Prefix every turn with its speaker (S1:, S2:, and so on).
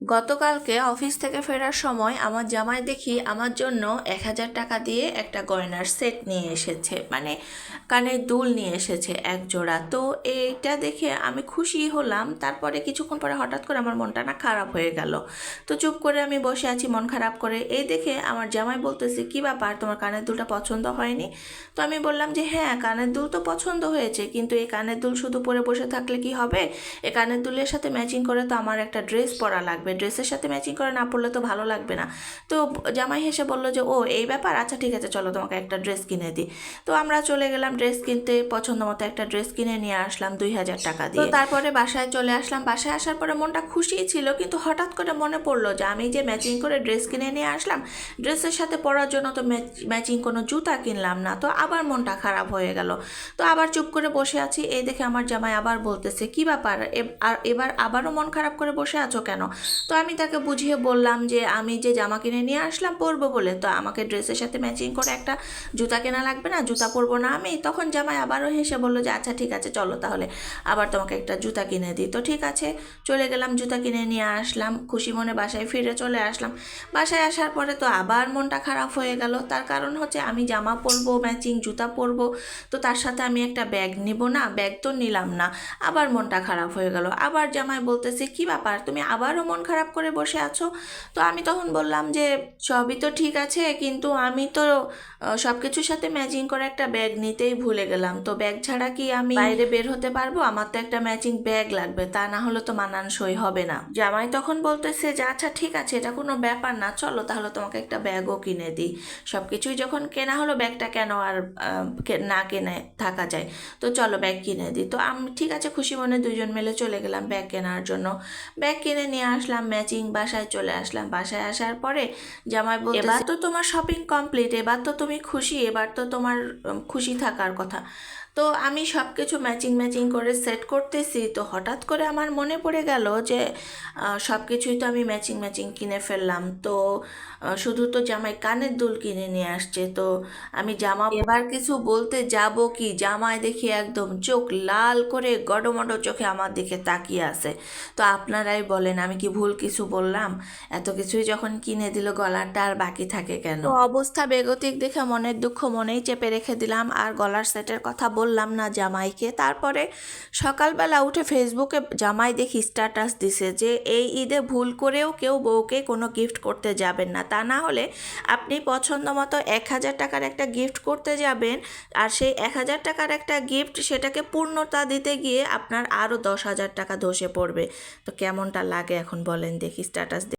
S1: গতকালকে অফিস থেকে ফেরার সময় আমার জামাই দেখি আমার জন্য এক হাজার টাকা দিয়ে একটা গয়নার সেট নিয়ে এসেছে মানে কানের দুল নিয়ে এসেছে এক জোড়া। তো এইটা দেখে আমি খুশি হলাম, তারপরে কিছুক্ষণ পরে হঠাৎ করে আমার মনটা না খারাপ হয়ে গেল। তো চুপ করে আমি বসে আছি মন খারাপ করে। এই দেখে আমার জামাই বলতেছে, কি ব্যাপার, তোমার কানের দুলটা পছন্দ হয়নি? তো আমি বললাম যে হ্যাঁ কানের দুল তো পছন্দ হয়েছে, কিন্তু এই কানের দুল শুধু পরে বসে থাকলে কি হবে? এই কানের দুলের সাথে ম্যাচিং করে তো আমার একটা ড্রেস পরা লাগবে। ড্রেসের সাথে ম্যাচিং করে না পরলে তো ভালো লাগবে না। তো জামাই হেসে বলল যে ও এই ব্যাপার? আচ্ছা ঠিক আছে চলো তোমাকে একটা ড্রেস কিনে দিই। তো আমরা চলে গেলাম ড্রেস কিনতে পছন্দ মতো একটা ড্রেস কিনে নিয়ে আসলাম দুই হাজার টাকা দিয়ে। তারপরে বাসায় চলে আসলাম। বাসায় আসার পরে মনটা খুশিই ছিল কিন্তু হঠাৎ করে মনে পড়ল যে আমি যে ম্যাচিং করে ড্রেস কিনে নিয়ে আসলাম ড্রেসের সাথে পরার জন্য তো ম্যাচিং কোনো জুতা কিনলাম না। তো আবার মনটা খারাপ হয়ে গেল। তো আবার চুপ করে বসে আছি। এই দেখে আমার জামাই আবার বলতেছে কি ব্যাপার? আর এবার আবারও মন খারাপ করে বসে আছো কেন? তো আমি তাকে বুঝিয়ে বললাম যে আমি যে জামা কিনে নিয়ে আসলাম পরবো বলে, তো আমাকে ড্রেসের সাথে ম্যাচিং করে একটা জুতা কেনা লাগবে না, জুতা পরবো না আমি। তখন জামাই আবারও হেসে বলল যে আচ্ছা ঠিক আছে, চলো তাহলে আবার তোমাকে একটা জুতা কিনে দিই। তো ঠিক আছে, চলে গেলাম, জুতা কিনে নিয়ে আসলাম। খুশি মনে বাসায় ফিরে চলে আসলাম। বাসায় আসার পরে তো আবার মনটা খারাপ হয়ে গেল। তার কারণ হচ্ছে আমি জামা পরবো ম্যাচিং জুতা পরবো, তো তার সাথে আমি একটা ব্যাগ নিব না ব্যাগ তো নিলাম না। আবার মনটা খারাপ হয়ে গেল। আবার জামাই বলতেছে, কি ব্যাপার? তুমি আবারও মন খারাপ করে বসে আছো? তো আমি তখন বললাম যে, সবই তো ঠিক আছে, কিন্তু আমি তো সব কিছুর সাথে ম্যাচিং করে একটা ব্যাগ নিতেই ভুলে গেলাম। তো ব্যাগ ছাড়া কি আমি বাইরে বের হতে পারব? আমার তো একটা ম্যাচিং ব্যাগ লাগবে, তা না হলে তো মানানসই হবে না। জামাই তখন বলতেছে যে আচ্ছা ঠিক আছে, এটা কোনো ব্যাপার না, চলো তাহলে তোমাকে একটা ব্যাগও কিনে দিই। সব কিছুই যখন কেনা হলো ব্যাগটা কেন আর না কেনে থাকা যায়? তো চলো ব্যাগ কিনে দিই। তো আমি, ঠিক আছে, খুশি মনে দুজন মিলে চলে গেলাম ব্যাগ কেনার জন্য। ব্যাগ কিনে নিয়ে আসলাম ম্যাচিং বাসায় চলে আসলাম। বাসায় আসার পরে জামাই বলতে এবার তো তোমার শপিং কমপ্লিট এবার তো তুমি খুশি, এবার তো তোমার খুশি থাকার কথা। তো আমি সব কিছু ম্যাচিং ম্যাচিং করে সেট করতেছি। তো হঠাৎ করে আমার মনে পড়ে গেল যে সব কিছুই তো আমি ম্যাচিং ম্যাচিং কিনে ফেললাম। তো শুধু তো জামাই কানের দুল কিনে নিয়ে আসছে। তো আমি জামা এবার কিছু বলতে যাব কি? জামাই দেখি একদম চোখ লাল করে গডমড চোখে আমার দিকে তাকিয়ে আছে। তো আপনারাই বলেন আমি কি ভুল কিছু বললাম? এত কিছুই যখন কিনে দিল গলারটা আর বাকি থাকে কেন? অবস্থা বেগতিক দেখে মনের দুঃখ মনেই চেপে রেখে দিলাম। আর গলার সেটের কথা বললাম না জামাইকে। তারপরে সকালবেলা উঠে ফেসবুকে জামাই দেখি স্ট্যাটাস দিছে যে এই ঈদে ভুল করেও কেউ বউকে কোনো গিফট করতে যাবেন না। তা না হলে আপনি পছন্দ মতো এক হাজার টাকার একটা গিফট করতে যাবেন আর সেই এক হাজার টাকার একটা গিফট সেটাকে পূর্ণতা দিতে গিয়ে আপনার আরও দশ হাজার টাকা ধসে পড়বে। তো কেমনটা লাগে এখন বলেন দেখি স্ট্যাটাস